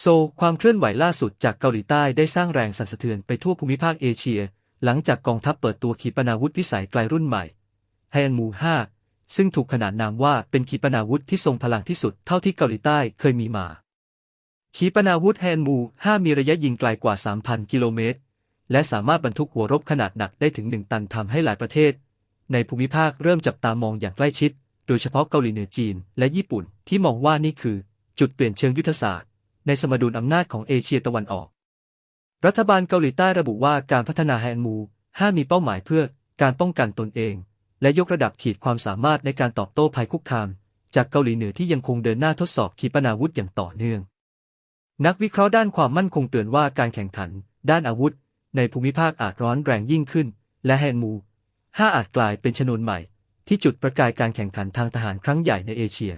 โซความเคลื่อนไหวล่าสุดจากเกาหลีใต้ได้สร้างแรงสั่นสะเทือนไปทั่วภูมิภาคเอเชีย หลังจากกองทัพเปิดตัวขีปนาวุธพิสัยไกลรุ่นใหม่แฮนมู5ซึ่งถูกขนานนามว่าเป็นขีปนาวุธที่ทรงพลังที่สุดเท่าที่เกาหลีใต้เคยมีมา ขีปนาวุธแฮนมู5มีระยะยิงไกลกว่า 3,000 กิโลเมตร และสามารถบรรทุกหัวรบขนาดหนักได้ถึง 1 ตันทำให้หลายประเทศ ในภูมิภาคเริ่มจับตามองอย่างใกล้ชิด โดยเฉพาะเกาหลีเหนือจีน และญี่ปุ่นที่มองว่านี่คือ จุดเปลี่ยนเชิงยุทธศาสตร์ ในสมดุลอำนาจของเอเชียตะวันออก รัฐบาลเกาหลีใต้ระบุว่าการพัฒนาแฮนมู5มีเป้าหมายเพื่อการป้องกันตนเอง และยกระดับขีดความสามารถในการตอบโต้ภัยคุกคาม จากเกาหลีเหนือที่ยังคงเดินหน้าทดสอบขีปนาวุธอย่างต่อเนื่อง นักวิเคราะห์ด้านความมั่นคงเตือนว่าการแข่งขัน ด้านอาวุธ ในภูมิภาคอาจร้อนแรงยิ่งขึ้น และแฮนมู5อาจกลายเป็นชนวนใหม่ ที่จุดประกายการแข่งขันทางทหารครั้งใหญ่ในเอเชีย